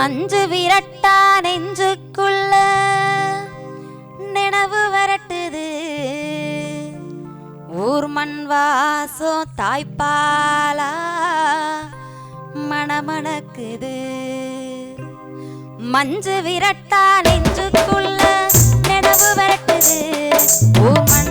மஞ்சு விரட்டா நெஞ்சுக்குள்ள. நினவு வரட்டுது. ஊர் மண் வாசம் தாய்ப்பாலா. மணமணக்குது மஞ்சு விரட்டா நெஞ்சுக்குள்ள. நினவு வரட்டுது. ஊர் மண்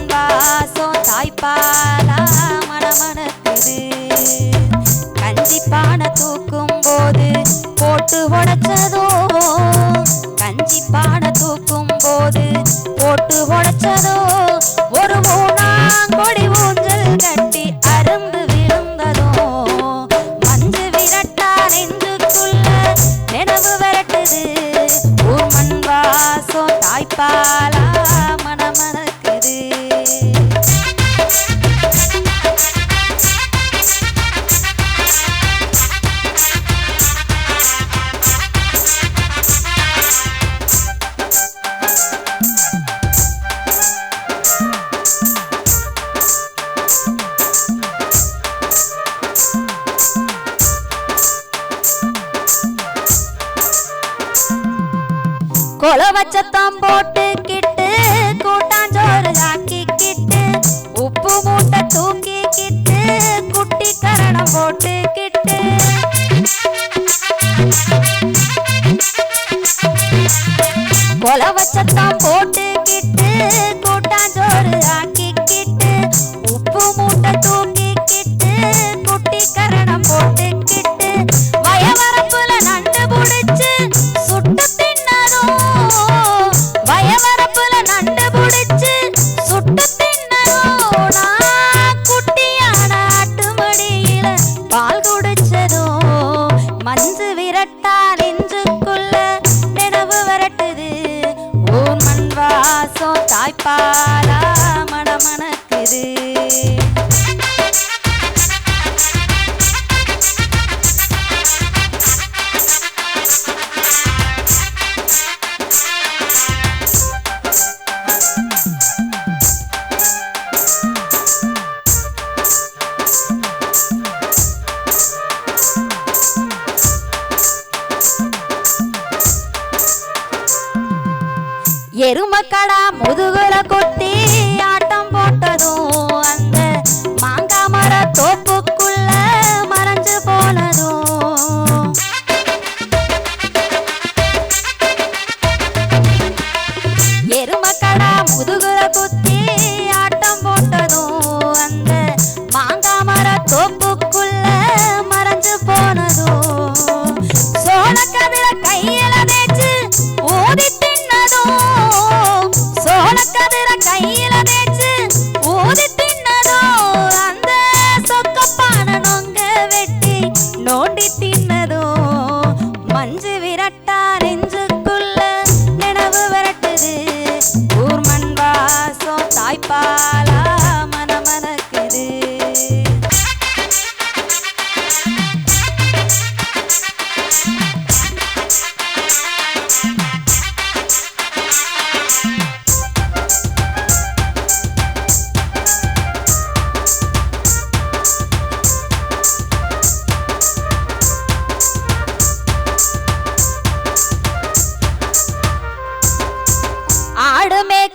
கொலை வச்சத்தான் போட்டு வாய்ப்பாலா மணமணக்குது எருமக்கடா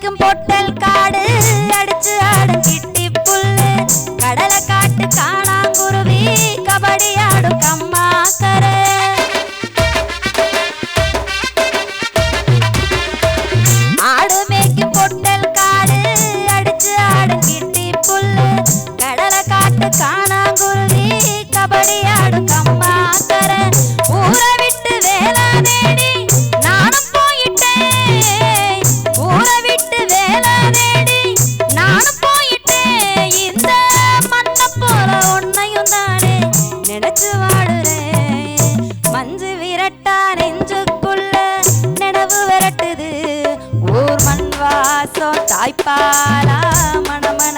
காய்க்கும் பொட்டல் காடு ஐப்பாலா மணமண